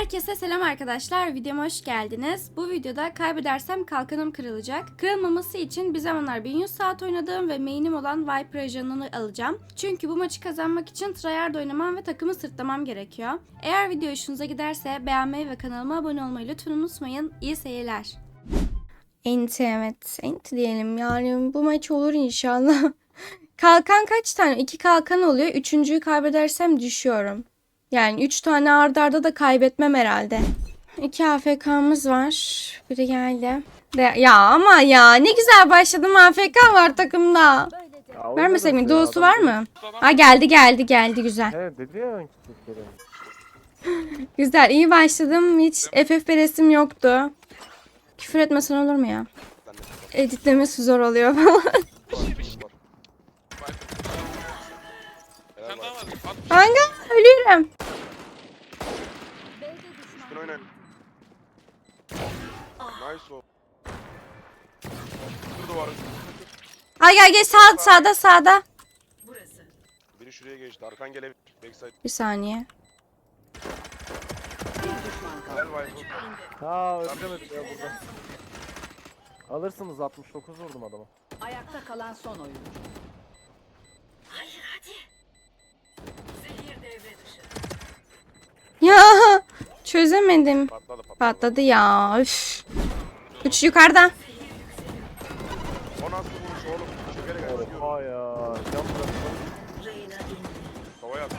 Herkese selam arkadaşlar. Videoma hoş geldiniz. Bu videoda kaybedersem kalkanım kırılacak. Kırılmaması için bir zamanlar 1100 saat oynadığım ve main'im olan Viper ajanını alacağım. Çünkü bu maçı kazanmak için tryhard oynamam ve takımı sırtlamam gerekiyor. Eğer video hoşunuza giderse beğenmeyi ve kanalıma abone olmayı lütfen unutmayın. İyi seyirler. Enti evet. Enti diyelim yani bu maç olur inşallah. Kalkan kaç tane? İki kalkan oluyor. Üçüncüyü kaybedersem düşüyorum. Yani 3 tane ardarda arda da kaybetmem herhalde. 2 AFK'mız var. Biri geldi. De, ya ama ya ne güzel başladım AFK var takımda. Vermesek mi? Doğusu adam var mı? Ha geldi geldi geldi güzel. Evet dedi ya. Güzel iyi başladım. Hiç FF resim yoktu. Küfür etmesen olur mu ya? Editlemesi zor oluyor falan. Sen daha var. At Kanka ölüyorum. üstüne oynayın. Nice o. Dur duvarı. Ha gel gel sağ, sağda sağda. Biri şuraya geçti. Arkan gelebilir. Backside. Bir saniye. Viper. Ha öldüremedik ya burada. Alırsınız 69 vurdum adama. Ayakta kalan son oyuncu. Ya çözemedim. Patladı patladı. Patladı ya. Üf. Üç yukarıda. O nasıl vuruş oğlum? Açıyor. Oha ya. Can bıraktım. Havaya at.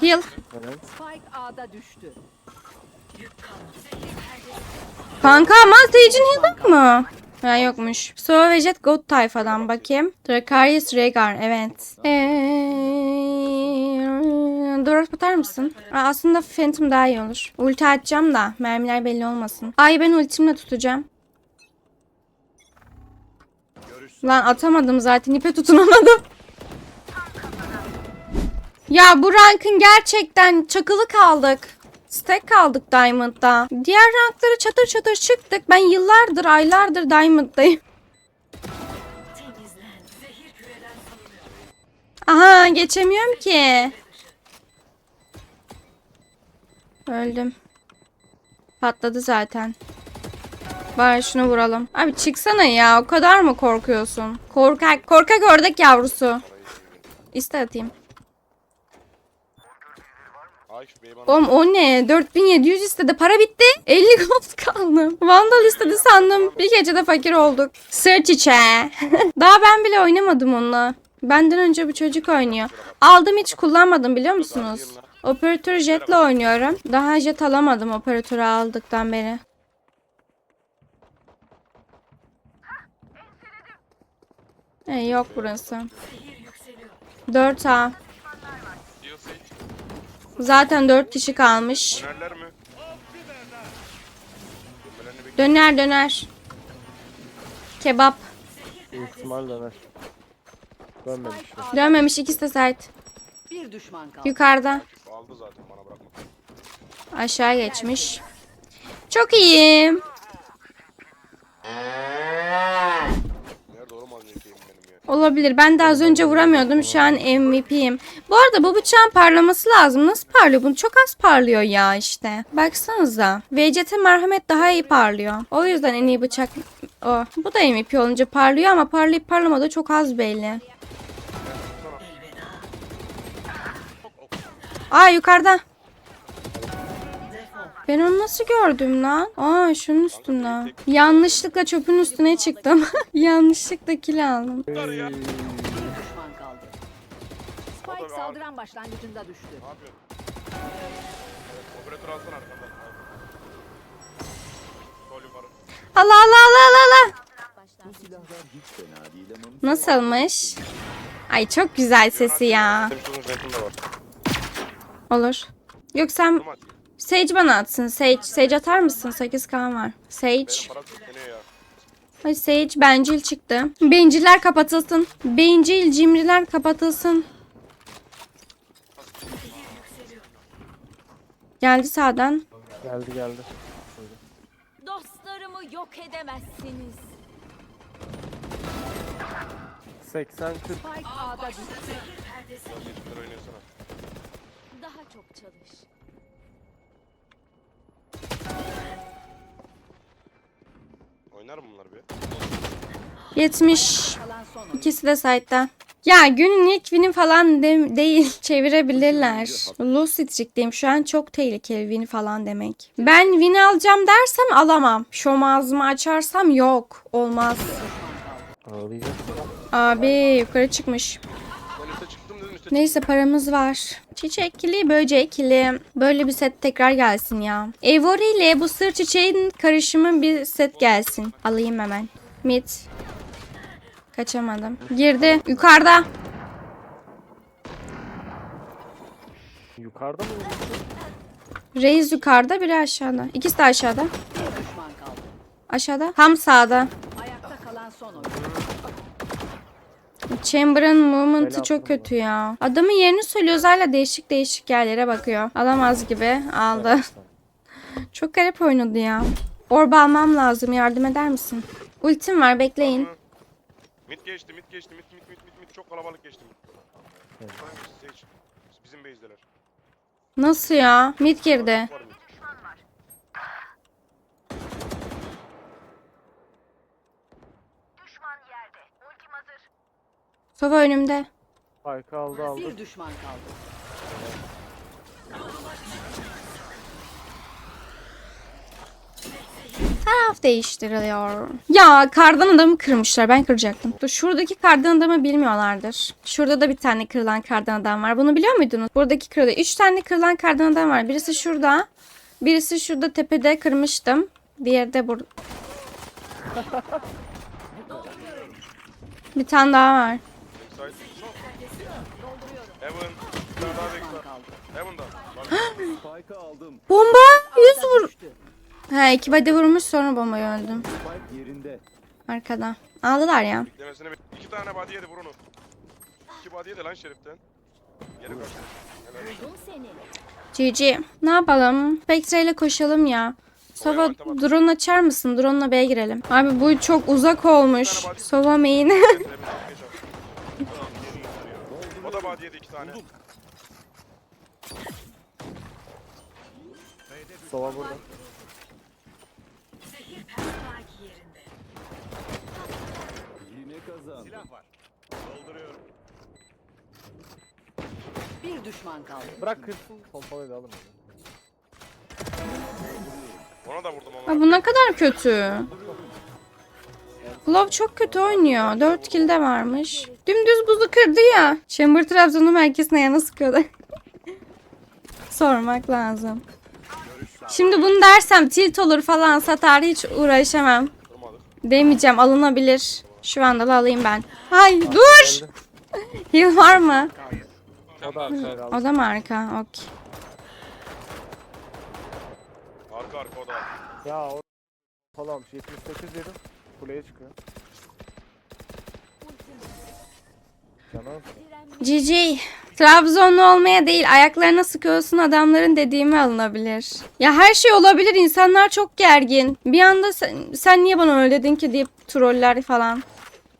Heal. Evet. Spike A'da düştü. Kanka Mastage'in heal yok mu? Ha yokmuş. Sova ve Jet God tayfadan bakayım. Dracarius Rhaegar evet. Eee... Dorot atar mısın? Aa, aslında Phantom daha iyi olur. Ulti atacağım da mermiler belli olmasın. Ay ben ultimle tutacağım. Lan atamadım zaten ipe tutunamadım. Ya bu rankın gerçekten çakılı kaldık. Stack kaldık Diamond'da. Diğer rankları çatır çatır çıktık. Ben yıllardır, aylardır Diamond'dayım. Aha geçemiyorum ki. Öldüm. Patladı zaten. Bari şunu vuralım. Abi çıksana ya. O kadar mı korkuyorsun? Korkak, korkak ördek yavrusu. İste atayım. Oğlum o ne? 4700 istedi. Para bitti. 50 gold kaldı. Vandal istedi sandım. Bir gecede fakir olduk. Sır çiçeği. Daha ben bile oynamadım onunla. Benden önce bu çocuk oynuyor. Aldım hiç kullanmadım biliyor musunuz? Operatör jetle oynuyorum. Daha jet alamadım operatörü aldıktan beri. E, yok burası. 4A. Diyor Sage. Zaten 4 kişi kalmış. Döner döner. Kebap. İhtimal döner. Dönmemiş. Dönmemiş ikisi de sert. Bir düşman kaldı. Yukarıda. Aldı zaten bana bırakma. Aşağı geçmiş. Çok iyiyim. Nerede oğlum az önceki benim ya? Olabilir. Ben de az önce vuramıyordum. Şu an MVP'yim. Bu arada bu bıçağın parlaması lazım. Nasıl parlıyor? Bunu çok az parlıyor ya işte. Baksanıza. VCT merhamet daha iyi parlıyor. O yüzden en iyi bıçak o. Bu da MVP olunca parlıyor ama parlayıp parlamadığı çok az belli. Aa yukarıda. Ben onu nasıl gördüm lan? Aa şunun üstünde. Yanlışlıkla çöpün üstüne çıktım. Yanlışlıkla kill aldım. Spike saldıran başlangıcında düştü. Allah Allah Allah Allah Allah. Nasılmış? Ay çok güzel sesi ya. Benim şunun zeytin de var. Olur. Yok sen. Sage bana atsın. Sage. Sage atar mısın? 8 kan var. Sage. Benim ya. Ay Sage bencil çıktı. Benciller kapatılsın. Bencil cimriler kapatılsın. Geldi sağdan. Geldi geldi. Dostlarımı yok edemezsiniz. 80 40 Spike A'da düştü. Sen geçimler oynayasana daha çok çalış. Oynar mı bunlar bir? 70. İkisi de site'da. Ya günün ilk wini falan de- değil çevirebilirler. Lucid Trick'teyim şu an çok tehlikeli win falan demek. Ben win alacağım dersem alamam. Şom ağzımı açarsam yok. Olmaz. Abi yukarı çıkmış. Neyse paramız var. Çiçekli, böcekli. Böyle bir set tekrar gelsin ya. Evori ile bu sır çiçeğin karışımı bir set gelsin. Alayım hemen. Mid. Kaçamadım. Girdi. Yukarıda. Yukarıda mı? Reis yukarıda, biri aşağıda. İkisi de aşağıda. Aşağıda. Tam sağda. Ayakta kalan son oyun. Chamber'ın movement'ı çok kötü ya. Adamın yerini söylüyoruz hala değişik değişik yerlere bakıyor. Alamaz gibi. Aldı. Çok garip oynadı ya. Orba almam lazım. Yardım eder misin? Ultim var bekleyin. Mid geçti, mid geçti, mid mid mid mid mid çok kalabalık geçti mid. Evet. Bizim base'deler. Nasıl ya? Mid girdi. Sova önümde. Spike'ı aldı aldı. Bir düşman kaldı. Taraf değiştiriliyor. Ya kardan adamı kırmışlar. Ben kıracaktım. Dur, şuradaki kardan adamı bilmiyorlardır. Şurada da bir tane kırılan kardan adam var. Bunu biliyor muydunuz? Buradaki kırılıyor. Üç tane kırılan kardan adam var. Birisi şurada. Birisi şurada tepede kırmıştım. Diğeri de burada. bir tane daha var. Spike'ı aldım. Bomba! Yüz vur. Düştü. Ha iki body vurmuş sonra bombayı öldüm. Spike yerinde. Arkada. Aldılar ya. Demesine. İki tane body yedi vur onu. İki body yedi lan şeriften. Geri kaçtı. GG. Ne yapalım? Spectre ile koşalım ya. Sova drone açar mısın? Drone'la B'ye girelim. Abi bu çok uzak olmuş. Sova main. Geç al. O da body yedi iki tane. Sova burada. Yine kazandı. Bir düşman kaldı. Bırak kırsın. Pompalayı da alın. Ona da vurdum ama. Aa, bu ne kadar kötü. Glove çok kötü oynuyor. 4 kill de varmış. Dümdüz buzu kırdı ya. Chamber Trabzon'un merkezine yana sıkıyordu. Sormak lazım. Şimdi bunu dersem tilt olur falan satar hiç uğraşamam. Demeyeceğim alınabilir. Şu anda da alayım ben. Hay dur. Heal var mı? O da. O da mı arka? Okey. Arka arka o da. Ya o falan 78 yedim. Kuleye çıkıyor. Canım. GG. Trabzonlu olmaya değil ayaklarına sıkıyorsun adamların dediğimi alınabilir. Ya her şey olabilir insanlar çok gergin. Bir anda sen, sen niye bana öyle dedin ki deyip troller falan.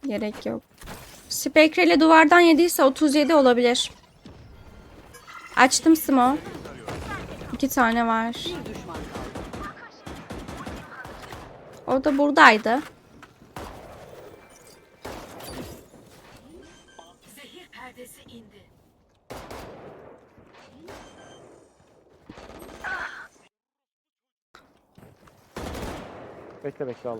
Gerek yok. Spectre ile duvardan yediyse 37 olabilir. Açtım Smo. İki tane var. O da buradaydı. Bekle bekle al.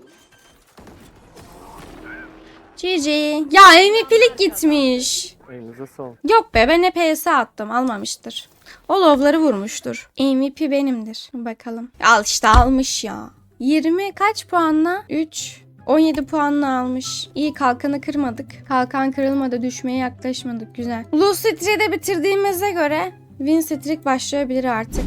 GG. Ya MVP'lik gitmiş. Elinize sağlık. Yok be ben hep PS attım almamıştır. O lovları vurmuştur. MVP benimdir. Bakalım. Al işte almış ya. 20 kaç puanla? 3. 17 puanla almış. İyi kalkanı kırmadık. Kalkan kırılmadı düşmeye yaklaşmadık güzel. Blue Street'i de bitirdiğimize göre Win Streak başlayabilir artık.